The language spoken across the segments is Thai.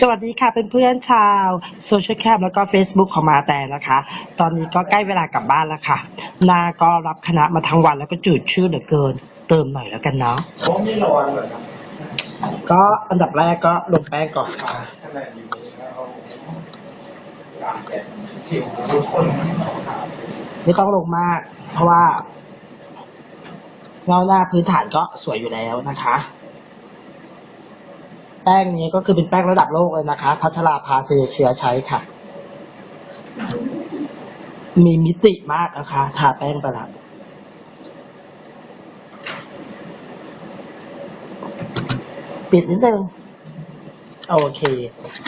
สวัสดีค่ะเพื่อนๆชาวโซเชียลแคมแล้วก็ Facebook ของมาแต่นะคะ ตอนนี้ก็ใกล้เวลากลับบ้านแล้วค่ะ นาก็รับคณะมาทั้งวันแล้วก็จืดชื่อเหลือเกิน เติมหน่อยแล้วกันเนาะผมไม่นอนเหรอครับก็อันดับแรกก็ลงแป้งก่อนค่ะขนาดอยู่นี้แล้วเอาตากแดดผิวทุกคนขาวไม่ต้องลงมาก เพราะว่าเงาหน้าพื้นฐานก็สวยอยู่แล้วนะคะ แป้งนี้ก็คือเป็นแป้งระดับโลกเลยนะคะ พัชราภาเซเชียใช้ค่ะ มีมิติมากนะคะทาแป้งไปล้วปิดนิดนึงโอเค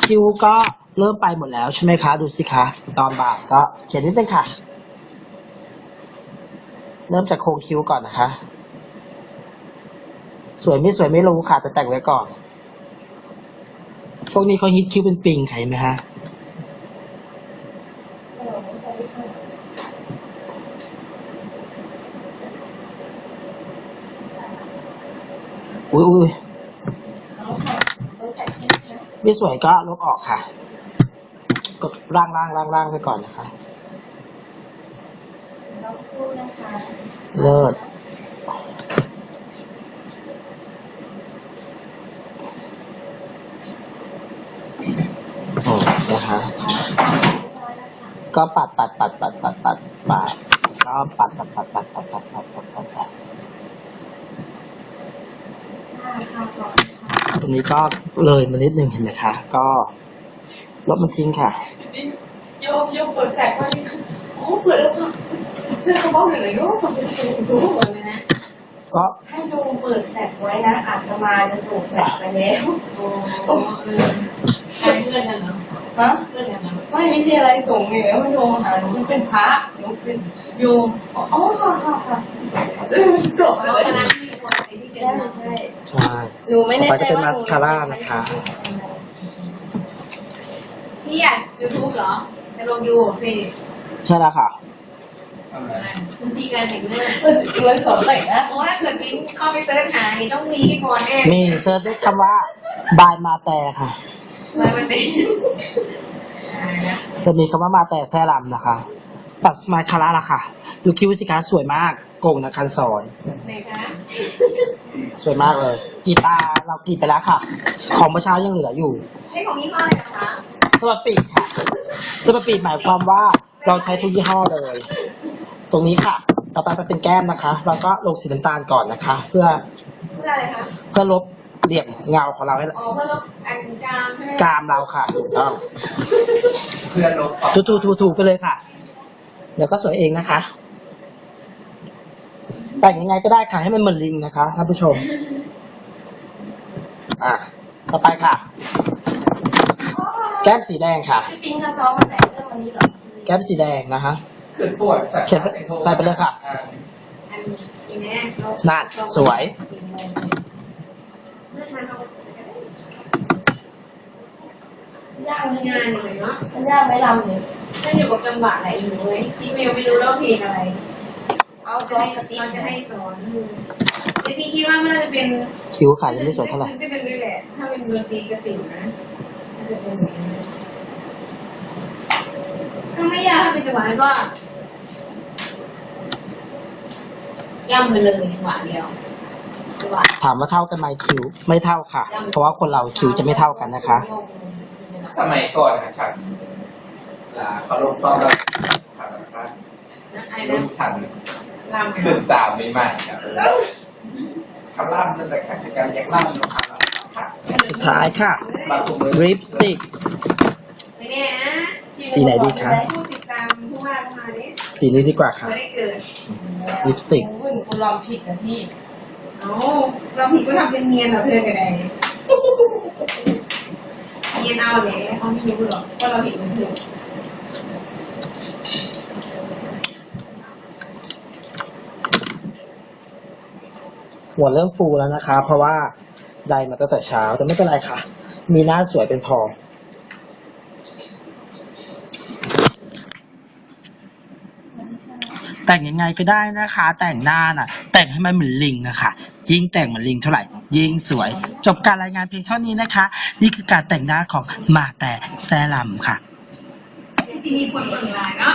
คิวก็เริ่มไปหมดแล้วใช่ไหมคะ ดูสิคะ ตอนบ่ายก็เขียนนิดนึงค่ะ เริ่มจากโครงคิวก่อนนะคะ สวยไม่สวยไม่รู้ค่ะ แต่แต่งไว้ก่อน ช่วงนี้เขาฮิตคิ้วเป็นปิงใครไหมฮะอุ้ยอุ้ยไม่สวยก็ลบออกค่ะกดร่างร่างร่างร่างไปก่อนนะคะเราสักครู่นะคะเลิศโอ้นะคะ ก็ปัดปัดปัดปัดปัดปัดปัดก็ปัดปัดปัดปัดปัดปัดปัดปัดปัดปัดตรงนี้ก็เลยมานิดนึงเห็นไหมคะ ก็ลบมันทิ้งค่ะโยมโยมเปิดแตกว่าโอ้เปิดแล้วค่ะเสื้อกระเป๋าหนึ่งเลยก็ผมจะดูดูหมดเลยนะ ก็ให้โยมเปิดแฟลชไว้นะอาตมาจะส่งแฟลชไปแล้วโอ้เออใช่เพื่อนกันเนาะ ฮะเพื่อนกันเนาะไม่ไม่มีอะไรส่งเลยว่าโยมหาหนูมันเป็นพระหนูเป็นโยมอ๋อค่ะค่ะค่ะเออจบเพแล้วราะคณะที่มีคนไปที่เจใช่นเนาะใช่ใช่หนูไม่ต่อแน่ไปใจจะเป็นว่ามาสคาร่านะคะพี่อยากยูทูบเหรอจะลงยูนี่ใช่แล้วค่ะอะไรวิธีการแต่งหน้าเออเลยสอนแต่งนะโอ้ถ้าเกิดมิ้นเข้าไปเซิร์ชหานี่ต้องมีก่อนแน่มีเซิร์ชด้วยคำว่าบายมาแต่ค่ะมามันเป็นอ่านะ จะมีคำว่ามาแต่แซ่ลำนะคะ ปัดสมาคาร่าละค่ะดูคิ้วสิคะสวยมากโก่งนะคันสอนไหนคะสวยมากเลยกีตาร์เรากรีดไปแล้วค่ะ ของเมื่อเช้ายังเหลืออยู่ ใช้ของยี่ห้ออะไรนะคะสปาปีดค่ะสปาปีดหมายความว่าเราใช้ทุกยี่ห้อเลย ตรงนี้ค่ะ ต่อไปเป็นแก้มนะคะ เราก็ลงสีน้ำตาลก่อนนะคะ เพื่อเพื่ออะไรคะเพื่อลบ เหลี่ยมเงาของเราให้อ๋อเพื่อลบอันกลางใช่ไหมกรามเราค่ะถูกต้องเพื่อนลบออกถูถูถูถูไปเลยค่ะ เดี๋ยวก็สวยเองนะคะ แต่งยังไงก็ได้ค่ะให้มันเหมือนลิงนะคะท่านผู้ชม อะต่อไปค่ะ แก้มสีแดงค่ะ พี่ปิงจะซ้อมวันไหนเรื่องวันนี้เหรอแก้มสีแดงนะคะ เกิดปวดใส่เขียนใส่ไปเลยค่ะ อ่าอันนี้แน่เรานั่นสวยเมื่อ เช้าเรายากไหมงานหน่อยเนาะมันยากไหมลำเนี่ยถ้าอยู่กับจังหวะไหนอยู่เว้ยพี่เมลไม่รู้แล้วเพลงอะไร เอาเราซ้อมจะให้กระติ๊บเราจะให้สอนแต่พี่คิดว่ามันน่าจะเป็นคิ้วค่ะยังไม่สวยเท่าไหร่ตึ้งๆๆๆแหละ ถ้าเป็นดนตรีกระติ๋วนะน่าจะเป็นแบบนี้ก็ไม่ยากถ้าเป็นจังหวะนั้นก็ย่ำไปเลยจังหวะเดียวจังหวะ ถามว่าเท่ากันไหมคิ้วไม่เท่าค่ะ เพราะว่าคนเราคิ้วจะไม่เท่ากันนะคะ สมัยก่อนนะฉันลาเขาลงซ้อมแล้วผ่านมานะไอ้รุ่นะนฉันรำขึ้นสาวใหม่ๆครับคำล่ำนั่นแหละค่ะสกายอยากล่ำนะครับค่ะสุดท้ายค่ะมาคุมมือริปสติกไม่แน่นะสีไหนดีคะผู้ติดตามผู้ว่าเข้ามาดิสีนี้ดีกว่าค่ะไม่ได้เกิดลิปสติกโอ้ยหนูลองผิดนะพี่ เอาเราผิดก็ทำเป็นเนียนเหรอเธอกันไงเนียนเอาเลยเขาไม่รู้หรอกว่าเราผิดมันถูกหัวเริ่มฟูแล้วนะคะ เพราะว่าไดมาตั้งแต่เช้าแต่ไม่เป็นไรค่ะ มีหน้าสวยเป็นพอแต่งยังไงก็ได้นะคะ แต่งหน้าน่ะ แต่งให้มันเหมือนลิงนะคะ ยิ่งแต่งมันลิงเท่าไหร่ ยิ่งสวย จบการรายงานเพียงเท่านี้นะคะ นี่คือการแต่งหน้าของมาแต่แซลำค่ะ ซีมีคนเปิดไลน์เนาะ